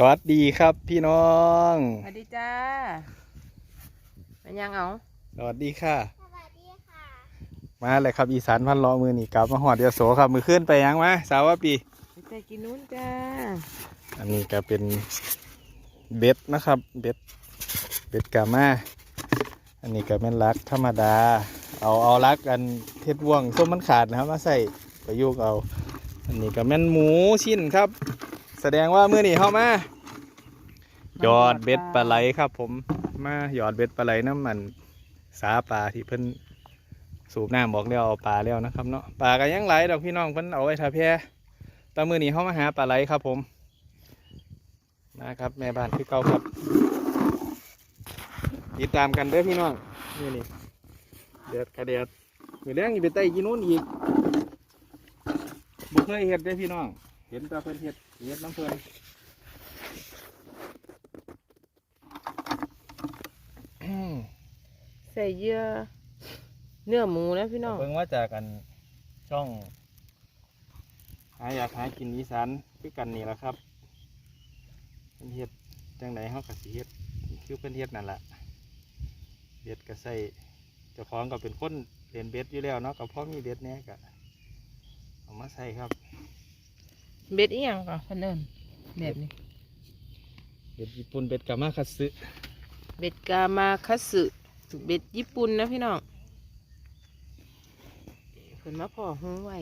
สวัสดีครับพี่น้อง สวัสดีจ้าเป็นยังเอาสวัสดีค่ะ สวัสดีค่ะ มาเลยครับอีสานพันล้อมือนี่กลับมาหอดเดียวโสครับมือขึ้นไปยังมาสาวปีไปใจกินนู้นจ้า อันนี้ก็เป็นเบ็ดนะครับเบ็ดเบ็ดกามาอันนี้ก็เป็นลักธรรมดา เอาเอาลักอันเทศว่วงส้มมันขาดนะครับมาใส่ประยุกต์เอา อันนี้ก็แม่นหมูชิ้นครับ แสดงว่ามือนี่เข้ามาหยอดเบ็ดปลาไหลครับ ผมมาหยอดเบ็ดปลาไหลน้ำมันสาปลาที่เพิ่นสูบน้ำบอกเดียวเอาปลาแล้วนะครับเนาะปลาก็ยังไหลดอกพี่น้องเพิ่นเอาไว้ทาแพแตามือนี้เข้ามาหาปลาไหลครับ ผมนะครับแม่บ้านคือเก่าครับติดตามกันเด้อพี่น้องนี่นี่เดือดกระเดือดมือแรงอีกไปไต่กินนู้นอีกบุเคยเห็ดเด้อพี่น้อง เห็นแตาเพิ่นเห็ด เห็ดน้ำเพิ่นใส่เยื่อเนื้อหมูนะพี่น้องเบิ่งว่าจากกันช่องหาอยากหากินอีสานคือกันนี่แหละครับเพิ่นเห็ดจังไหนเฮาก็สิเฮ็ดคือเพิ่นเฮ็ดนั่นแหละเบ็ดก็ใส่เจ้าของก็เป็นคนเรียนเบ็ดอยู่แล้วเนาะก็พอมีเบ็ดแหน่ก็เอามาใส่ครับ เบ็ดอีหยังก่อนเพิ่นเอิ้นแบบนี้ เบ็ดญี่ปุ่นเบ็ดกามาคัตสึเบ็ดกามาคัตสึเบ็ดญี่ปุ่นนะพี่น้องเพิ่นมาพอหูไว้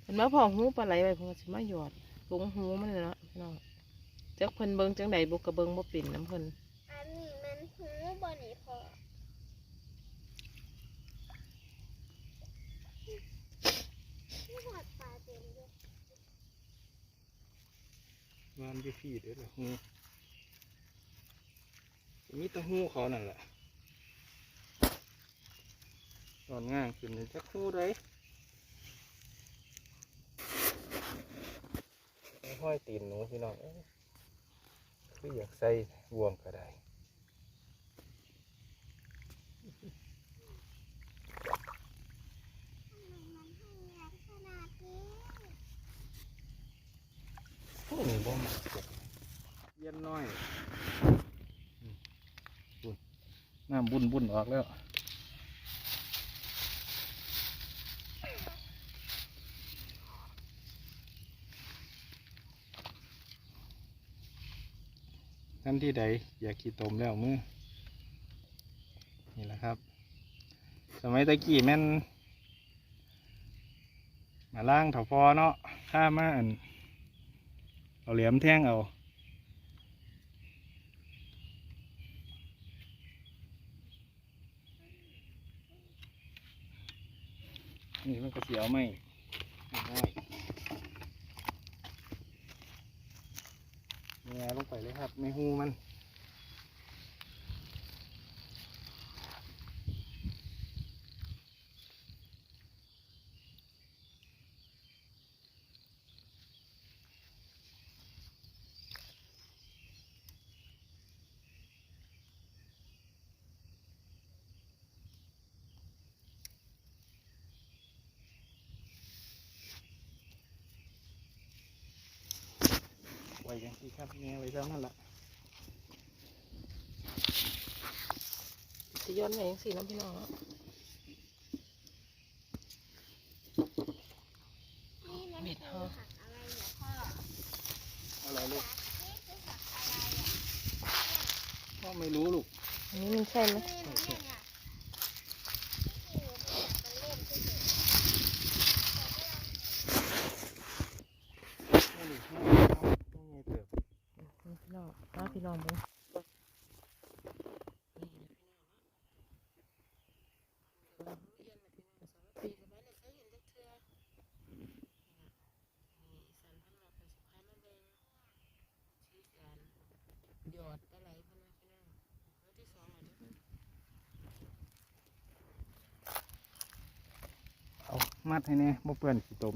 เพิ่นมาพอหูปลาไหลไว้เพิ่นก็สิมาหยอดลงหูมันเลยเนาะพี่น้องจักเพิ่นเบิ่งจังใดบ่กระเบิ่งบ่เป็นน้ำเพิ่นอันนี้มันหูบอนี่พอที่หอดปลาเต็มเลย วานที่ฟีดเด้อละหูมีแตะหูเขานั่นแหละตอนง่างขึ้นนี่จักหูได้ห้อยตีนหนูพี่น้องเอ้ยคืออยากใส่บวมก็ได้ มันให้แรงขนาดนี้ พวกนี้ บ่มาเย็นน้อยน้ำบุญบุญออกแล้วท่านที่ใดอยากขี่ตมแล้วมือนี่แหละครับ สมัยตะกี้แม่นมาล่างเถาพอเนาะข้ามาอัน เอาเหลี่ยมแท่งเอานี่มันก็เสียวไม่ง่ายๆเนี่ยลงไปเลยครับ ไม่หูมัน ไว้กันที่ครับเนี่ยไว้แล้วนั่นแหละสิย้อนไปจังซี่เนาะพี่น้องเนาะนี่มันเบ็ดคืเฮาอผักอะไรเหรอพ่ออะไรลูกนี่คือผักอะไรอะพ่อไม่รู้ลูกอันนี้มันใช่ไหม นี่มันเนี่ยเนี่ยนี่มันเล่นที่สุด ไม่รู้ไม่ไงเติบ พี่น้องมาพี่น้องเบิ่งหยอดปลาไหลพนักพี่น้องเอาที่สองเอาเด้อ เอา มัดให้แน่บ่เปื้อนขี้ตม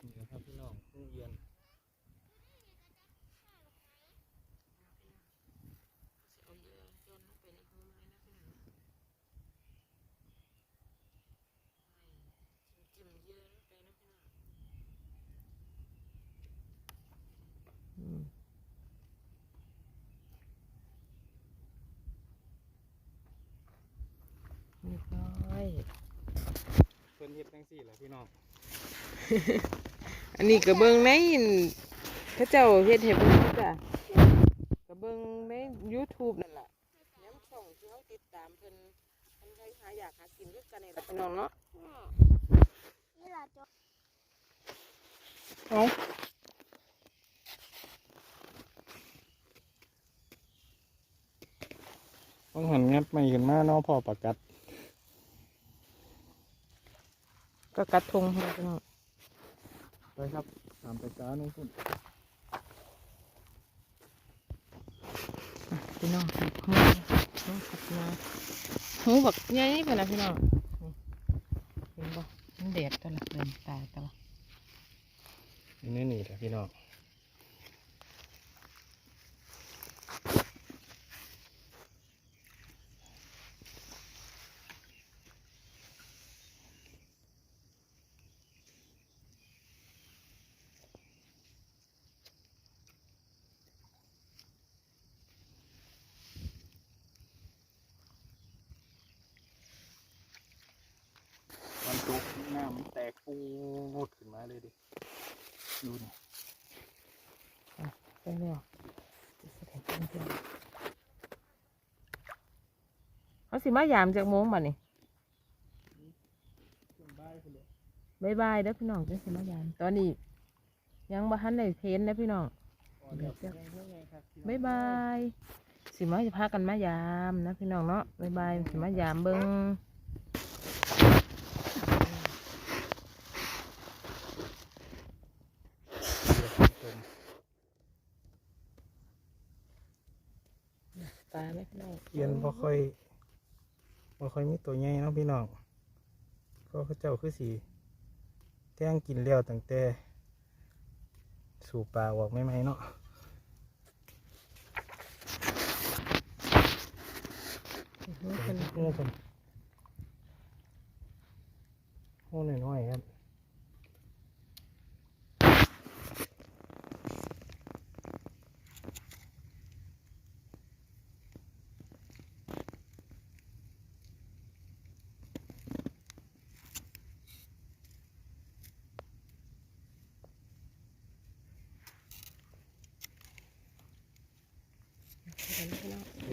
นี่นะครับพี่น้องหูเย็น เอาเยื่อโยนลงไปในหูมันเลยนะพี่น้องไม่จิ้มเยื่อ เฮ็ดจังซี่แหละพี่น้องอันนี้ก็เบิ่งในพระเจ้าเฮ็ดให้เบิ่งอยู่จ้ะก็เบิ่งใน YouTube นั่นล่ะย้ำช่องที่เขาติดตามเพิ่นเพิ่นใครหาอยากหากินด้วยกันนี่ล่ะพี่น้องเนาะนี่ล่ะจบเอาต้องหันงัดไม่ขึ้นมาเนาะพ่อประกัด ก็กัดทงให้พี่น้องไปครับตามไปจ้าน้องคุณอะพี่น้องครับหูหูขัดมาหูบักใหญ่ไปนะพี่น้องนี่เห็นบ่มันแดดตลอดเดินตายตลอดนี่นี่แหละพี่น้อง น้ำมันแตกปูดขึ้นมาเลยดิดูนี่ไปแล้วจะแสดงเป็นเพื่อนเขาสิมายามจากโมงบ่นี่บายบายเด้อพี่น้องจังสิมายามตอนนี้ ยังบ่ทันได้เพ้นนะพี่น้องบายบายสิมาจะพากันมายามนะพี่น้องเนาะบายบายสิมายามเบิ่ง ตายไหมพี่น้องเอียนบ่ค่อยบ่ค่อยมีตัวใหญ่เนาะพี่น้องก็เขาเจ้าคือสีแท่งกินแล้วตั้งแต่สู่ปลาออกไม่ไหมๆเนาะอื้อหือเป็นโอ้คนโอ้น้อยๆครับ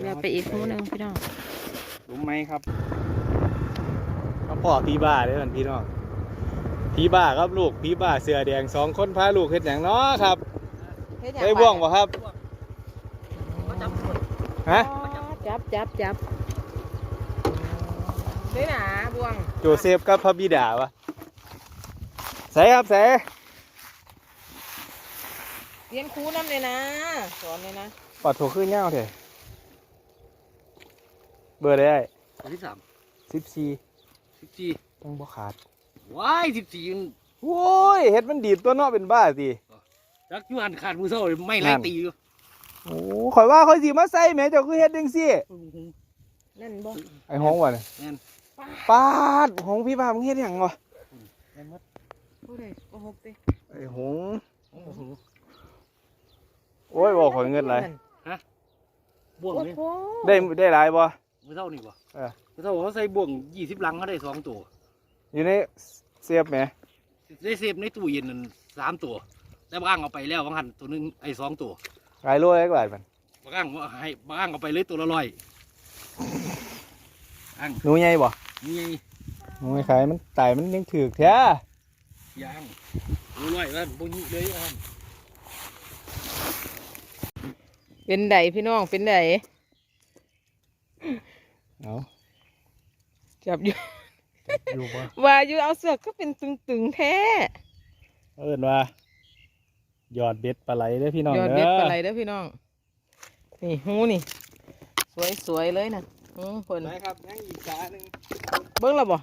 เดี๋ยวไปอีกคู่หนึ่งพี่น้องรู้ไหมครับเขาพ่อพี่บ้าเด้อพี่น้องพี่บ้าครับลูกพี่บ้าเสือแดงสองคนพาลูกเฮ็ดอย่างเนาะครับได้บ่วงบ่ครับฮะจับจับจับนี่หนาบ่วงโจเซฟกับพระบิดาวะใส่ครับใส่เรียนครูน้ำเลยนะสอนเลยนะปัดโถขึ้นเงาเถอะ เบอร์ได้อันที่สามสิบสี่สิบสี่ต้องบ่ขาดว้ายสิบสี่โว้ยเฮ็ดมันดีดตัวเนาะเป็นบ้าสิจักอยูอันขาดมือเศร้าเลยไม่ไล่ตีอยู่โอ้ข่อยว่าข่อยสิมาใส่แหม่เจ้าคือเฮ็ดจังซี่นั่นบ่ไอ้หงวะเนี่ยแม่นปาดหงพี่บ้ามึงเฮ็ดหยังวะแม่นหมดผู้ใดโกหกติไอ้หงโอ้โหโอ้ยบอกข่อยเงินหลายบ่วงโอ้นี่โหได้ได้หลายบ่ มือเศร้านี่บ่เออ มือเศร้าเขาใส่บ่วงยี่สิบลังเขาได้สองตัว อยู่ในเสียบแหมได้เซฟในตู้เย็นนั่นสามตัวแล้วบางอ่างเอาไปแล้วบางหันตัวหนึงไอ้สองตัวขายโลละกว่าบาทมันบางอ่างว่าให้บางอ่างเอาไปเลยตัวละร้อยอ่างหนูใหญ่บ่นี่ไงหนูไม่ขายมันตายมันยังถือกแท้ยางตัวร้อยแล้วพวกนี้เลยอะเป็นไดพี่น้องเป็นได เอาจับอยู่อยู่บ่ว่าอยู่เอาเสือกก็เป็นตึงๆแท้เอิ้นว่าหยอดเบ็ดปลาไหลเด้อพี่น้องยอดเด้เบ็ดอปลาไหลเด้อพี่น้อง นี่หูนี่ สวยๆเลยนะหูเพิ่นได้ครับยังอีกขาหนึงเบิ่งและบ่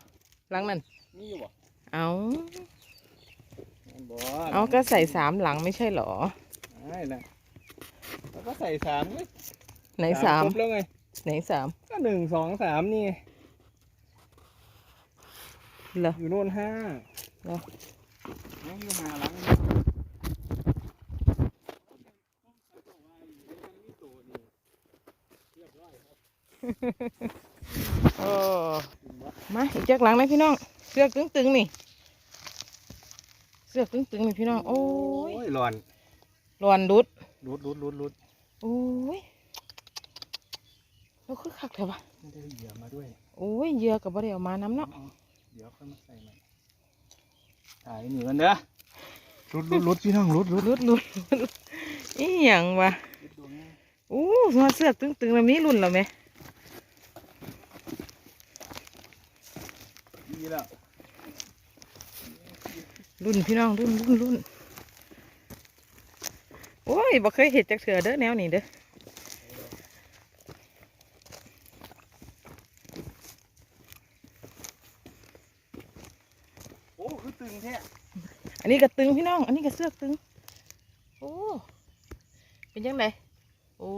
หลังนั้นมีอยู่บ่เอาบ่เอาก็ใส่สามหลังไม่ใช่เหรอใช่นะแล้วก็ใส่สามเลยไหนสามครบแล้วไง ไหนสามก็หนึ่งสองสามนี่ เหรอ อยู่โน่นห้าเหรอยังอยู่หาหลังโอ้มาอีกจากหลังนะพี่น้องสือกตึงๆนี่ เสือกตึงๆนี่พี่น้อง โอ้ยร้อนร้อนดุดรุดรุดรุดรุดโอ้ย เราคือคักแถวะไม่ได้เหยื่อมาด้วยโอ้ยเหยื่อกับบ่ได้เอามาน้ำเนาะเอาเดี๋ยวค่อยมาใส่ใหม่ถ่ายหนีกันเด้อรุดรุดรุดพี่น้องรุดรุดรุดรุดรุดอีหยังวะรุดดวงนี้โอ้มาเสือกตึงๆแล้วมีรุ่นแล้วไหมดีแล้วรุ่นพี่น้องรุ่นรุ่นรุ่นโอ้ยบ่เคยเห็ดจากเถื่อเด้อแนวนี้เด้อ โอ้คือ ตึงแท้อันนี้ก็ตึงพี่น้อง อันนี้ก็เสือกตึง โอ้ เป็นยังไงโอ้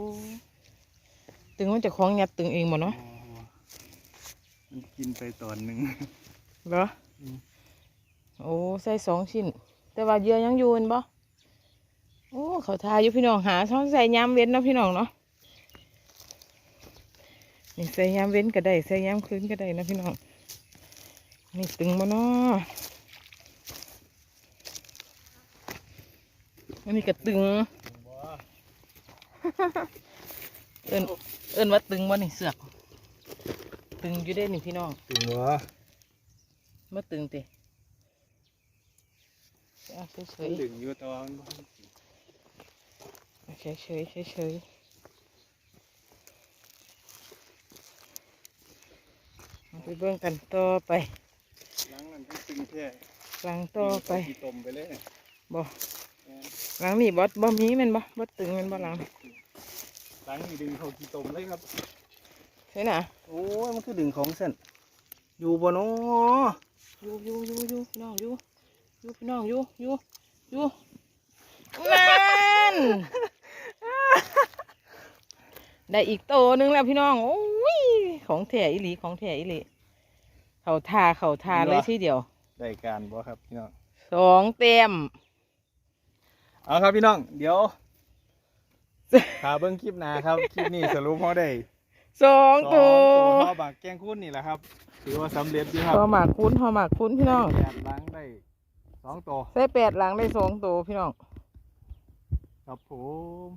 ตึงมันจะคล้องยับตึงเองหมดเนาะอ๋อมันกินไปตอนหนึ่งเหรออมโอ้ใส่สองชิ้น แต่ว่าเหยื่อยังอยู่เห็นบ่โอ้เขาทาอยู่พี่น้องหาช่องใส่ยามเว้นเนาะพี่น้องเนาะนี่ใส่ยามเว้นก็ได้ใส่ยามคืนก็ได้นะพี่น้องนี่ตึงมาเนาะ อันนี้ก็ตึง เอินเอินว่าตึงบ่นี่เสือก ตึงอยู่ได้นี่พี่น้อง ตึงวะมาตึงติเอาเฉยตึงอยู่แตอนๆเฉยเฉยเฉยเฉยๆเอาไปเบิ่งกันต่อไปหลังนั้นตึงแท้หลังต่อไปกี่ตมไปเลยบ่ หลังนี่บอสบ่มีแมันบ่บ่ตึงแมันบ่หลังหลังนี่ดึงเขากี่ตมเลยครับ ใช่น่ะโอ้ยมันคือดึงของเส้นอยู่บ่เนาะอยู่อยู่อยู่อยู่พี่น้องอยู่อยู่พี่น้องอยู่อยู่อยู่นั่นได้อีกโตหนึงแล้วพี่น้องโอ้ยของแท้อีหลีของแท้อีหลีเขาทาเขาทาเลยทีเดียวได้การบ่ครับพี่น้องสองเต็ม เอาครับพี่น้อง เดี๋ยวหาเบิ้งคลิปหนาครับ คลิปนี้สรุปเขาได้สองสองตัวตัวห่อบักแกงคุ้นนี่แหละครับ ถือว่าสำเร็จดีครับพอหมากคุ้นพอหมากคุ้นพี่น้องแปดล้างได้สองตัวใส่แปดหลังได้สองตัวพี่น้อง ครับผม